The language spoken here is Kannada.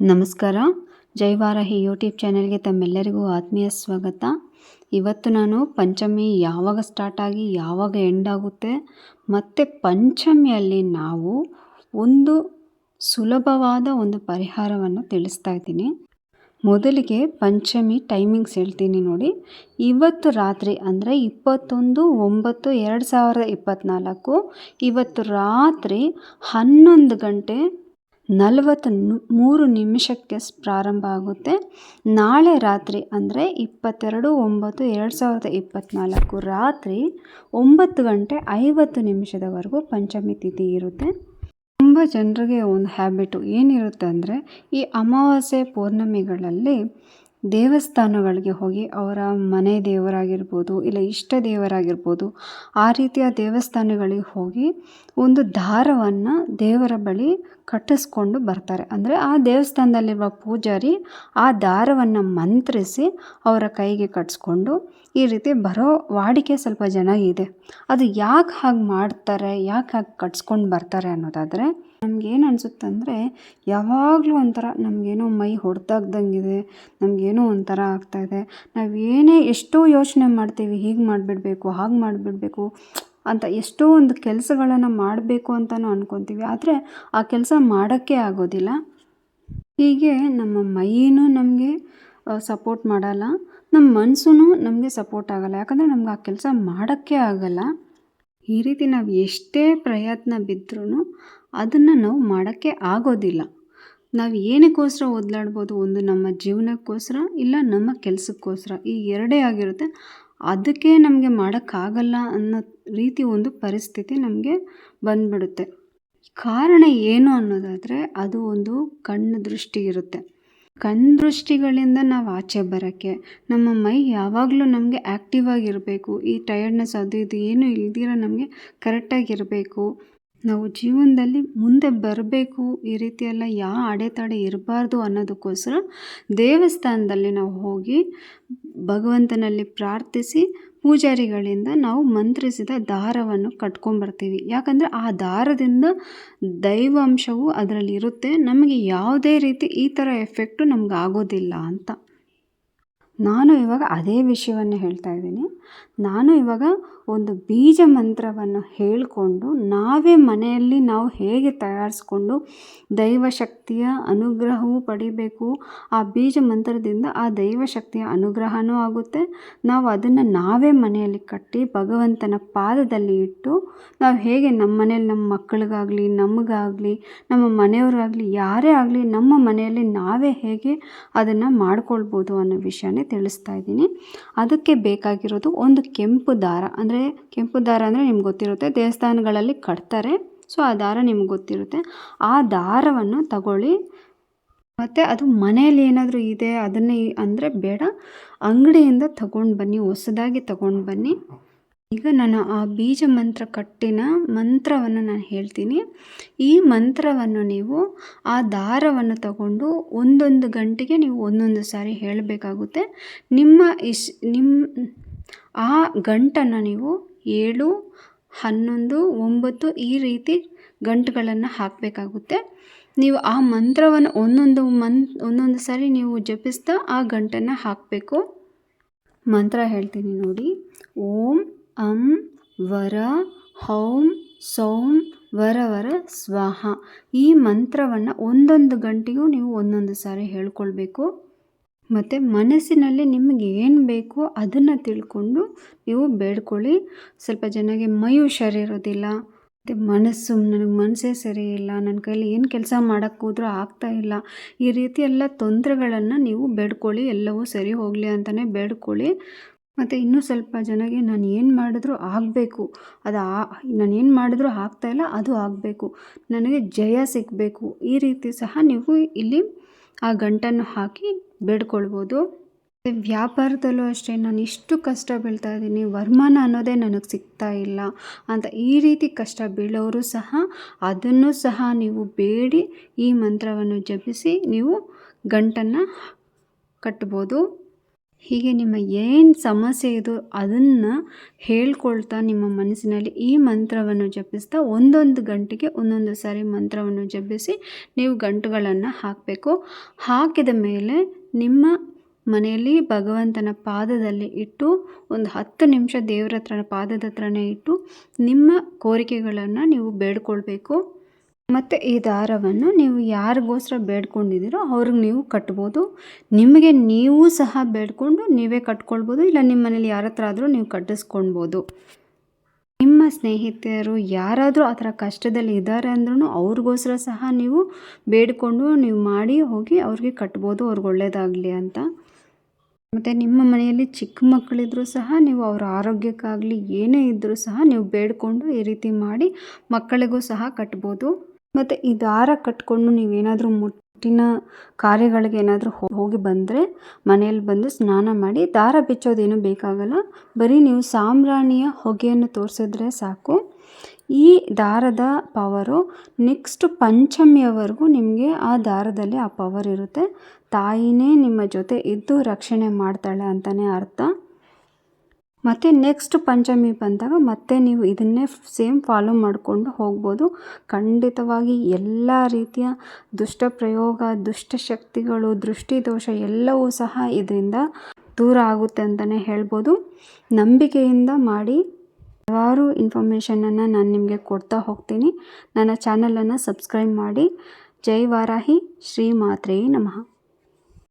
ನಮಸ್ಕಾರ. ಜೈವಾರಾಹಿ ಯೂಟ್ಯೂಬ್ ಚಾನೆಲ್ಗೆ ತಮ್ಮೆಲ್ಲರಿಗೂ ಆತ್ಮೀಯ ಸ್ವಾಗತ. ಇವತ್ತು ನಾನು ಪಂಚಮಿ ಯಾವಾಗ ಸ್ಟಾರ್ಟ್ ಆಗಿ ಯಾವಾಗ ಎಂಡ್ ಆಗುತ್ತೆ, ಮತ್ತು ಪಂಚಮಿಯಲ್ಲಿ ನಾವು ಒಂದು ಸುಲಭವಾದ ಒಂದು ಪರಿಹಾರವನ್ನು ತಿಳಿಸ್ತಾ ಇದ್ದೀನಿ. ಮೊದಲಿಗೆ ಪಂಚಮಿ ಟೈಮಿಂಗ್ಸ್ ಹೇಳ್ತೀನಿ ನೋಡಿ. ಇವತ್ತು ರಾತ್ರಿ ಅಂದರೆ ಇಪ್ಪತ್ತೊಂದು ಒಂಬತ್ತು ಎರಡು ಸಾವಿರದ ಇಪ್ಪತ್ತ್ನಾಲ್ಕು ಇವತ್ತು ರಾತ್ರಿ ಹನ್ನೊಂದು ಗಂಟೆ ನಲವತ್ತು ಮೂರು ನಿಮಿಷಕ್ಕೆ ಪ್ರಾರಂಭ ಆಗುತ್ತೆ. ನಾಳೆ ರಾತ್ರಿ ಅಂದರೆ ಇಪ್ಪತ್ತೆರಡು, ಒಂಬತ್ತು, ಎರಡು ಸಾವಿರದ ಇಪ್ಪತ್ತ್ನಾಲ್ಕು ರಾತ್ರಿ ಒಂಬತ್ತು ಗಂಟೆ ಐವತ್ತು ನಿಮಿಷದವರೆಗೂ ಪಂಚಮಿ ತಿಥಿ ಇರುತ್ತೆ. ತುಂಬ ಜನರಿಗೆ ಒಂದು ಹ್ಯಾಬಿಟು ಏನಿರುತ್ತೆ ಅಂದರೆ ಈ ಅಮಾವಾಸ್ಯೆ ಪೌರ್ಣಮಿಗಳಲ್ಲಿ ದೇವಸ್ಥಾನಗಳಿಗೆ ಹೋಗಿ ಅವರ ಮನೆ ದೇವರಾಗಿರ್ಬೋದು ಇಲ್ಲ ಇಷ್ಟ ದೇವರಾಗಿರ್ಬೋದು, ಆ ರೀತಿಯ ದೇವಸ್ಥಾನಗಳಿಗೆ ಹೋಗಿ ಒಂದು ದಾರವನ್ನು ದೇವರ ಬಳಿ ಕಟ್ಟಿಸ್ಕೊಂಡು ಬರ್ತಾರೆ. ಅಂದರೆ ಆ ದೇವಸ್ಥಾನದಲ್ಲಿರುವ ಪೂಜಾರಿ ಆ ದಾರವನ್ನು ಮಂತ್ರಿಸಿ ಅವರ ಕೈಗೆ ಕಟ್ಟಿಸ್ಕೊಂಡು ಈ ರೀತಿ ಬರೋ ವಾಡಿಕೆ ಸ್ವಲ್ಪ ಜನ ಇದೆ. ಅದು ಯಾಕೆ ಹಾಗೆ ಮಾಡ್ತಾರೆ, ಯಾಕೆ ಹಾಗೆ ಕಟ್ಸ್ಕೊಂಡು ಬರ್ತಾರೆ ಅನ್ನೋದಾದರೆ ನಮಗೇನು ಅನಿಸುತ್ತೆ ಅಂದರೆ ಯಾವಾಗಲೂ ಒಂಥರ ನಮಗೇನೋ ಮೈ ಹೊಡೆದಾಗ್ದಂಗಿದೆ, ನಮಗೇನೋ ಒಂಥರ ಆಗ್ತಾಯಿದೆ. ನಾವು ಏನೇ ಎಷ್ಟೋ ಯೋಚನೆ ಮಾಡ್ತೀವಿ, ಹೀಗೆ ಮಾಡಿಬಿಡ್ಬೇಕು, ಹಾಗೆ ಮಾಡಿಬಿಡ್ಬೇಕು ಅಂತ ಎಷ್ಟೋ ಒಂದು ಕೆಲಸಗಳನ್ನು ಮಾಡಬೇಕು ಅಂತಲೂ ಅಂದ್ಕೊತೀವಿ ಆದರೆ ಆ ಕೆಲಸ ಮಾಡೋಕ್ಕೆ ಆಗೋದಿಲ್ಲ. ಹೀಗೆ ನಮ್ಮ ಮೈಯೂ ನಮಗೆ ಸಪೋರ್ಟ್ ಮಾಡಲ್ಲ. ನಮ್ಮ ಮನಸ್ಸೂ ನಮಗೆ ಸಪೋರ್ಟ್ ಆಗಲ್ಲ. ಯಾಕಂದರೆ ನಮ್ಗೆ ಆ ಕೆಲಸ ಮಾಡೋಕ್ಕೆ ಆಗಲ್ಲ. ಈ ರೀತಿ ನಾವು ಎಷ್ಟೇ ಪ್ರಯತ್ನ ಬಿದ್ದರೂ ಅದನ್ನು ನಾವು ಮಾಡೋಕ್ಕೆ ಆಗೋದಿಲ್ಲ. ನಾವು ಏನಕ್ಕೋಸ್ಕರ ಒದಲಾಡ್ಬೋದು ಒಂದು ನಮ್ಮ ಜೀವನಕ್ಕೋಸ್ಕರ ಇಲ್ಲ ನಮ್ಮ ಕೆಲಸಕ್ಕೋಸ್ಕರ? ಈ ಎರಡೇ ಆಗಿರುತ್ತೆ. ಅದಕ್ಕೆ ನಮಗೆ ಮಾಡೋಕ್ಕಾಗಲ್ಲ ಅನ್ನೋ ರೀತಿ ಒಂದು ಪರಿಸ್ಥಿತಿ ನಮಗೆ ಬಂದ್ಬಿಡುತ್ತೆ. ಕಾರಣ ಏನು ಅನ್ನೋದಾದರೆ ಅದು ಒಂದು ಕಣ್ಣು ದೃಷ್ಟಿ ಇರುತ್ತೆ. ಕಣ್ಣು ದೃಷ್ಟಿಗಳಿಂದ ನಾವು ಆಚೆ ಬರೋಕ್ಕೆ, ನಮ್ಮ ಮೈ ಯಾವಾಗಲೂ ನಮಗೆ ಆ್ಯಕ್ಟಿವ್ ಆಗಿರಬೇಕು. ಈ ಟಯರ್ಡ್ನೆಸ್ ಅದು ಇದು ಏನು ಇಲ್ದಿರ ನಮಗೆ ಕರೆಕ್ಟಾಗಿರಬೇಕು ನಾವು ಜೀವನದಲ್ಲಿ ಮುಂದೆ ಬರಬೇಕು. ಈ ರೀತಿಯೆಲ್ಲ ಯಾವ ಅಡೆತಡೆ ಇರಬಾರ್ದು ಅನ್ನೋದಕ್ಕೋಸ್ಕರ ದೇವಸ್ಥಾನದಲ್ಲಿ ನಾವು ಹೋಗಿ ಭಗವಂತನಲ್ಲಿ ಪ್ರಾರ್ಥಿಸಿ ಪೂಜಾರಿಗಳಿಂದ ನಾವು ಮಂತ್ರಿಸಿದ ದಾರವನ್ನು ಕಟ್ಕೊಂಬರ್ತೀವಿ ಯಾಕಂದರೆ ಆ ದಾರದಿಂದ ದೈವಾಂಶವು ಅದರಲ್ಲಿ ಇರುತ್ತೆ ನಮಗೆ ಯಾವುದೇ ರೀತಿ ಈ ಥರ ಎಫೆಕ್ಟು ನಮ್ಗೆ ಆಗೋದಿಲ್ಲ ಅಂತ. ನಾನು ಇವಾಗ ಅದೇ ವಿಷಯವನ್ನು ಹೇಳ್ತಾ ಇದ್ದೀನಿ. ನಾನು ಇವಾಗ ಒಂದು ಬೀಜ ಮಂತ್ರವನ್ನು ಹೇಳಿಕೊಂಡು ನಾವೇ ಮನೆಯಲ್ಲಿ ನಾವು ಹೇಗೆ ತಯಾರಿಸ್ಕೊಂಡು ದೈವಶಕ್ತಿಯ ಅನುಗ್ರಹವೂ ಪಡಿಬೇಕು, ಆ ಬೀಜ ಮಂತ್ರದಿಂದ ಆ ದೈವಶಕ್ತಿಯ ಅನುಗ್ರಹವೂ ಆಗುತ್ತೆ. ನಾವು ಅದನ್ನು ನಾವೇ ಮನೆಯಲ್ಲಿ ಕಟ್ಟಿ ಭಗವಂತನ ಪಾದದಲ್ಲಿ ಇಟ್ಟು ನಾವು ಹೇಗೆ ನಮ್ಮ ಮನೇಲಿ ನಮ್ಮ ಮಕ್ಕಳಿಗಾಗಲಿ, ನಮಗಾಗಲಿ, ನಮ್ಮ ಮನೆಯವ್ರಿಗಾಗಲಿ ಯಾರೇ ಆಗಲಿ ನಮ್ಮ ಮನೆಯಲ್ಲಿ ನಾವೇ ಹೇಗೆ ಅದನ್ನು ಮಾಡ್ಕೊಳ್ಬೋದು ಅನ್ನೋ ವಿಷಯನೇ ತಿಳಿಸ್ತಾ ಇದ್ದೀನಿ. ಅದಕ್ಕೆ ಬೇಕಾಗಿರೋದು ಒಂದು ಕೆಂಪು ದಾರ. ಅಂದರೆ ಕೆಂಪು ದಾರ ಅಂದರೆ ನಿಮ್ಗೆ ಗೊತ್ತಿರುತ್ತೆ, ದೇವಸ್ಥಾನಗಳಲ್ಲಿ ಕಟ್ತಾರೆ. ಸೊ, ಆ ದಾರ ನಿಮ್ಗೆ ಗೊತ್ತಿರುತ್ತೆ. ಆ ದಾರವನ್ನು ತಗೊಳ್ಳಿ. ಮತ್ತು ಅದು ಮನೆಯಲ್ಲಿ ಏನಾದರೂ ಇದೆ, ಅದನ್ನೇ ಅಂದರೆ ಬೇಡ. ಅಂಗಡಿಯಿಂದ ತಗೊಂಡು ಬನ್ನಿ, ಹೊಸದಾಗಿ ತಗೊಂಡು ಬನ್ನಿ. ಈಗ ನಾನು ಆ ಬೀಜ ಮಂತ್ರ ಕಟ್ಟಿನ ಮಂತ್ರವನ್ನು ನಾನು ಹೇಳ್ತೀನಿ. ಈ ಮಂತ್ರವನ್ನು ನೀವು ಆ ದಾರವನ್ನು ತಗೊಂಡು ಒಂದೊಂದು ಗಂಟೆಗೆ ನೀವು ಒಂದೊಂದು ಸಾರಿ ಹೇಳಬೇಕಾಗುತ್ತೆ. ನಿಮ್ಮ ಇಶ್ ನಿಮ್ಮ ಆ ಗಂಟನ್ನು ನೀವು ಏಳು, ಹನ್ನೊಂದು, ಒಂಬತ್ತು ಈ ರೀತಿ ಗಂಟುಗಳನ್ನು ಹಾಕಬೇಕಾಗುತ್ತೆ. ನೀವು ಆ ಮಂತ್ರವನ್ನು ಒಂದೊಂದು ಮನ್ ಒಂದೊಂದು ಸಾರಿ ನೀವು ಜಪಿಸ್ತಾ ಆ ಗಂಟನ್ನು ಹಾಕಬೇಕು. ಮಂತ್ರ ಹೇಳ್ತೀನಿ ನೋಡಿ. ಓಂ ಅಂ, ವರ, ಹೌಂ, ಸೌಂ, ವರ ವರ, ಸ್ವಾಹ. ಈ ಮಂತ್ರವನ್ನು ಒಂದೊಂದು ಗಂಟೆಗೂ ನೀವು ಒಂದೊಂದು ಸಾರಿ ಹೇಳ್ಕೊಳ್ಬೇಕು. ಮತ್ತು ಮನಸ್ಸಿನಲ್ಲಿ ನಿಮಗೆ ಏನು ಬೇಕೋ ಅದನ್ನು ತಿಳ್ಕೊಂಡು ನೀವು ಬೇಡ್ಕೊಳ್ಳಿ. ಸ್ವಲ್ಪ ಜನಗೆ ಮೈ ಹುಷಾರಿರೋದಿಲ್ಲ ಮತ್ತು ಮನಸ್ಸು, ನನಗೆ ಮನಸ್ಸೇ ಸರಿ ಇಲ್ಲ. ನನ್ನ ಕೈಯಲ್ಲಿ ಏನು ಕೆಲಸ ಮಾಡೋಕ್ಕೆ ಹೋದ್ರೂ ಆಗ್ತಾ ಇಲ್ಲ. ಈ ರೀತಿ ಎಲ್ಲ ತೊಂದರೆಗಳನ್ನು ನೀವು ಬೇಡ್ಕೊಳ್ಳಿ. ಎಲ್ಲವೂ ಸರಿ ಹೋಗಲಿ ಅಂತಲೇ ಬೇಡ್ಕೊಳ್ಳಿ. ಮತ್ತು ಇನ್ನೂ ಸ್ವಲ್ಪ ಜನಗೆ ನಾನು ಏನು ಮಾಡಿದ್ರೂ ಆಗಬೇಕು. ಅದು ಆ, ನಾನು ಏನು ಮಾಡಿದ್ರೂ ಆಗ್ತಾಯಿಲ್ಲ ಅದು ಆಗಬೇಕು. ನನಗೆ ಜಯ ಸಿಗಬೇಕು. ಈ ರೀತಿ ಸಹ ನೀವು ಇಲ್ಲಿ ಆ ಗಂಟನ್ನು ಹಾಕಿ ಬೇಡ್ಕೊಳ್ಬೋದು. ವ್ಯಾಪಾರದಲ್ಲೂ ಅಷ್ಟೇ, ನಾನು ಇಷ್ಟು ಕಷ್ಟ ಬೀಳ್ತಾ ಇದ್ದೀನಿ, ವರಮಾನ ಅನ್ನೋದೇ ನನಗೆ ಸಿಗ್ತಾ ಇಲ್ಲ ಅಂತ ಈ ರೀತಿ ಕಷ್ಟ ಬೀಳೋರು ಸಹ ಅದನ್ನು ಸಹ ನೀವು ಬೇಡಿ. ಈ ಮಂತ್ರವನ್ನು ಜಪಿಸಿ ನೀವು ಗಂಟನ್ನು ಕಟ್ಬೋದು. ಹೀಗೆ ನಿಮ್ಮ ಏನು ಸಮಸ್ಯೆ ಇದು ಅದನ್ನು ಹೇಳ್ಕೊಳ್ತಾ ನಿಮ್ಮ ಮನಸ್ಸಿನಲ್ಲಿ ಈ ಮಂತ್ರವನ್ನು ಜಪಿಸ್ತಾ ಒಂದೊಂದು ಗಂಟೆಗೆ ಒಂದೊಂದು ಸಾರಿ ಮಂತ್ರವನ್ನು ಜಪಿಸಿ ನೀವು ಗಂಟುಗಳನ್ನು ಹಾಕಬೇಕು. ಹಾಕಿದ ಮೇಲೆ ನಿಮ್ಮ ಮನೆಯಲ್ಲಿ ಭಗವಂತನ ಪಾದದಲ್ಲಿ ಇಟ್ಟು ಒಂದು ಹತ್ತು ನಿಮಿಷ ದೇವರ ಹತ್ರ ಪಾದದ ಹತ್ರನೇ ಇಟ್ಟು ನಿಮ್ಮ ಕೋರಿಕೆಗಳನ್ನು ನೀವು ಬೇಡ್ಕೊಳ್ಬೇಕು. ಮತ್ತು ಈ ದಾರವನ್ನು ನೀವು ಯಾರಿಗೋಸ್ಕರ ಬೇಡ್ಕೊಂಡಿದ್ದೀರೋ ಅವ್ರಿಗೆ ನೀವು ಕಟ್ಬೋದು. ನಿಮಗೆ ನೀವು ಸಹ ಬೇಡ್ಕೊಂಡು ನೀವೇ ಕಟ್ಕೊಳ್ಬೋದು. ಇಲ್ಲ ನಿಮ್ಮ ಮನೇಲಿ ಯಾರ ಹತ್ರ ಆದರೂ ನೀವು ಕಟ್ಟಿಸ್ಕೊಳ್ಬೋದು. ನಿಮ್ಮ ಸ್ನೇಹಿತೆಯರು ಯಾರಾದರೂ ಆ ಥರ ಕಷ್ಟದಲ್ಲಿ ಇದ್ದಾರೆ ಅಂದ್ರೂ ಅವ್ರಿಗೋಸ್ಕರ ಸಹ ನೀವು ಬೇಡಿಕೊಂಡು ನೀವು ಮಾಡಿ ಹೋಗಿ ಅವ್ರಿಗೆ ಕಟ್ಬೋದು. ಅವ್ರಿಗೆ ಒಳ್ಳೆಯದಾಗಲಿ ಅಂತ. ಮತ್ತು ನಿಮ್ಮ ಮನೆಯಲ್ಲಿ ಚಿಕ್ಕ ಮಕ್ಕಳಿದ್ರೂ ಸಹ ನೀವು ಅವರ ಆರೋಗ್ಯಕ್ಕಾಗಲಿ ಏನೇ ಇದ್ದರೂ ಸಹ ನೀವು ಬೇಡಿಕೊಂಡು ಈ ರೀತಿ ಮಾಡಿ ಮಕ್ಕಳಿಗೂ ಸಹ ಕಟ್ಬೋದು. ಮತ್ತು ಈ ದಾರ ಕಟ್ಕೊಂಡು ನೀವೇನಾದರೂ ಮುಟ್ಟಿನ ಕಾರ್ಯಗಳಿಗೆ ಏನಾದರೂ ಹೋಗಿ ಬಂದರೆ, ಮನೆಯಲ್ಲಿ ಬಂದು ಸ್ನಾನ ಮಾಡಿ, ದಾರ ಬಿಚ್ಚೋದೇನು ಬೇಕಾಗಲ್ಲ. ಬರೀ ನೀವು ಸಾಮ್ರಾಣಿಯ ಹೊಗೆಯನ್ನು ತೋರಿಸಿದ್ರೆ ಸಾಕು. ಈ ದಾರದ ಪವರು ನೆಕ್ಸ್ಟ್ ಪಂಚಮಿಯವರೆಗೂ ನಿಮಗೆ ಆ ದಾರದಲ್ಲಿ ಆ ಪವರ್ ಇರುತ್ತೆ. ತಾಯಿನೇ ನಿಮ್ಮ ಜೊತೆ ಇದ್ದು ರಕ್ಷಣೆ ಮಾಡ್ತಾಳೆ ಅಂತಲೇ ಅರ್ಥ. ಮತ್ತು ನೆಕ್ಸ್ಟ್ ಪಂಚಮಿ ಬಂದಾಗ ಮತ್ತೆ ನೀವು ಇದನ್ನೇ ಸೇಮ್ ಫಾಲೋ ಮಾಡಿಕೊಂಡು ಹೋಗ್ಬೋದು. ಖಂಡಿತವಾಗಿ ಎಲ್ಲ ರೀತಿಯ ದುಷ್ಟ ಪ್ರಯೋಗ ದುಷ್ಟಶಕ್ತಿಗಳು ದೃಷ್ಟಿದೋಷ ದೃಷ್ಟಿ ದೋಷ ಎಲ್ಲವೂ ಸಹ ಇದರಿಂದ ದೂರ ಆಗುತ್ತೆ ಅಂತಲೇ ಹೇಳ್ಬೋದು. ನಂಬಿಕೆಯಿಂದ ಮಾಡಿ ಹಲವಾರು ಇನ್ಫಾರ್ಮೇಷನನ್ನು ನಾನು ನಿಮಗೆ ಕೊಡ್ತಾ ಹೋಗ್ತೀನಿ. ನನ್ನ ಚಾನಲನ್ನು ಸಬ್ಸ್ಕ್ರೈಬ್ ಮಾಡಿ. ಜೈ ವಾರಾಹಿ. ಶ್ರೀ ಮಾತ್ರೆಯೇ ನಮಃ.